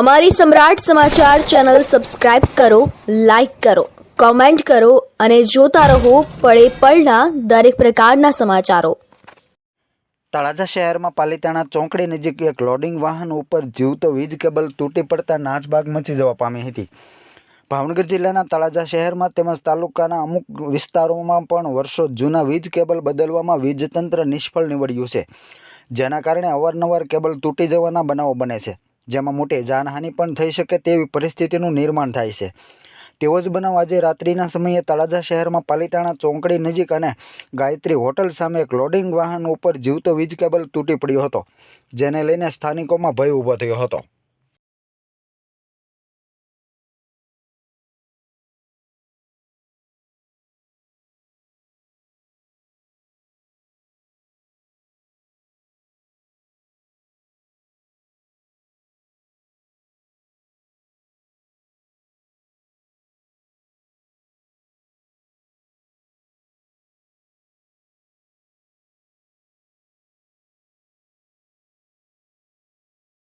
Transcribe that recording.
અમારી Samrat Samachar channel subscribe કરો, like કરો, કોમેન્ટ કરો અને જોતા રહો પળે પળના દરેક પ્રકારના સમાચારો. તળાજા શહેરમાં પાલિતાણા ચોકડી નજીક એક લોડિંગ વાહન ઉપર જીવતો વીજ કેબલ તૂટી પડતા નાચબાગ મચી જવા પામી હતી. ભાવનગર જિલ્લાના તળાજા શહેરમાં તેમજ તાલુકાના અમુક વિસ્તારોમાં પણ વર્ષો જૂના વીજ કેબલ બદલવામાં વીજતંત્ર નિષ્ફળ નીવડ્યું છે, જેના કારણે અવારનવાર કેબલ તૂટી જવાના બનાવો બને છે. જેમાં મોટી જાનહાનિ પણ થઈ શકે તેવી પરિસ્થિતિનું નિર્માણ થાય છે. તેવો જ બનાવ આજે રાત્રિના સમયે તળાજા શહેરમાં પાલિતાણા ચોકડી નજીક અને ગાયત્રી હોટલ સામે એક લોડિંગ વાહન ઉપર જીવતો વીજ કેબલ તૂટી પડ્યો હતો, જેને લઈને સ્થાનિકોમાં ભય ઊભો થયો હતો.